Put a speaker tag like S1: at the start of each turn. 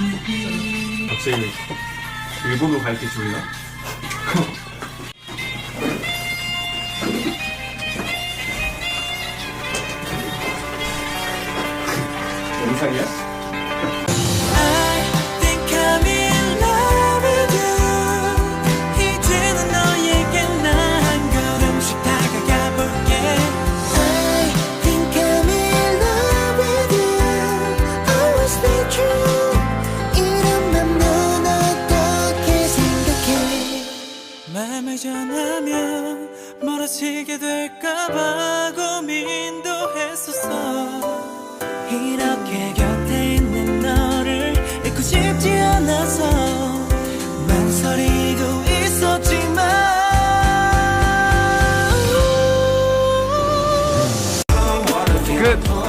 S1: 갑자기 일본으로 갈게 졸려? 영상이야?
S2: True.
S3: 마음을 전하면
S2: 멀어지게 될까봐 고민도 했었어. 이렇게 곁에
S3: 있는 너를 잊고 싶지 않아서 망설이고 있었지만.
S1: 끝.